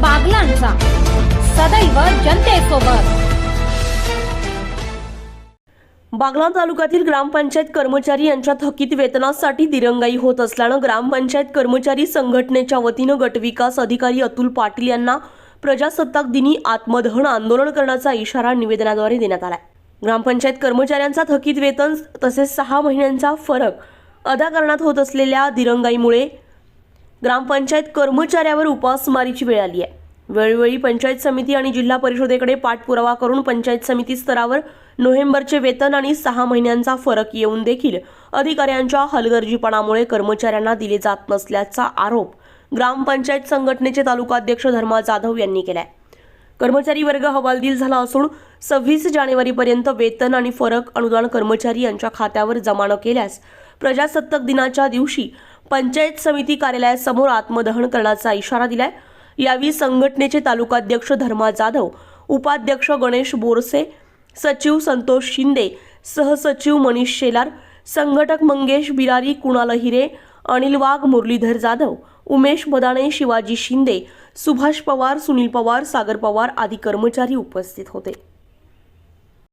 बागलांचा. सदैव जनतेसोबत. बागलाण तालुक्यातील ग्रामपंचायत कर्मचारी यांच्या थकीत वेतनासाठी दिरंगाई होत असल्यानं ग्रामपंचायत कर्मचारी संघटनेच्या वतीनं गटविकास अधिकारी अतुल पाटील यांना प्रजासत्ताक दिनी आत्मदहन आंदोलन करण्याचा इशारा निवेदनाद्वारे देण्यात आलाय. ग्रामपंचायत कर्मचाऱ्यांचा थकीत वेतन तसेच सहा महिन्यांचा फरक अदा करण्यात होत असलेल्या दिरंगाईमुळे ग्रामपंचायत कर्मचाऱ्यावर उपासमारीची वेळ आली आहे. वेळोवेळी पंचायत समिती आणि जिल्हा परिषदेकडे पाठपुरावा करून पंचायत समिती स्तरावर नोव्हेंबरचे वेतन आणि सहा महिन्यांचा फरक येऊन देखील अधिकाऱ्यांच्या हलगर्जीपणामुळे कर्मचाऱ्यांना दिले जात नसल्याचा आरोप ग्रामपंचायत संघटनेचे तालुकाध्यक्ष धर्मा जाधव यांनी केलाय. कर्मचारी वर्ग हवालदिल झाला असून सव्वीस जानेवारीपर्यंत वेतन आणि फरक अनुदान कर्मचारी यांच्या खात्यावर जमा न केल्यास प्रजासत्ताक दिनाच्या दिवशी पंचायत समिती कार्यालयासमोर आत्मदहन करण्याचा इशारा दिलाय. यावेळी संघटनेचे तालुकाध्यक्ष धर्मा जाधव उपाध्यक्ष गणेश बोरसे सचिव संतोष शिंदे सहसचिव मनीष शेलार संघटक मंगेश बिरारी कुणाल हिरे अनिल वाघ मुरलीधर जाधव उमेश मदाणे शिवाजी शिंदे सुभाष पवार सुनील पवार सागर पवार आदी कर्मचारी उपस्थित होते.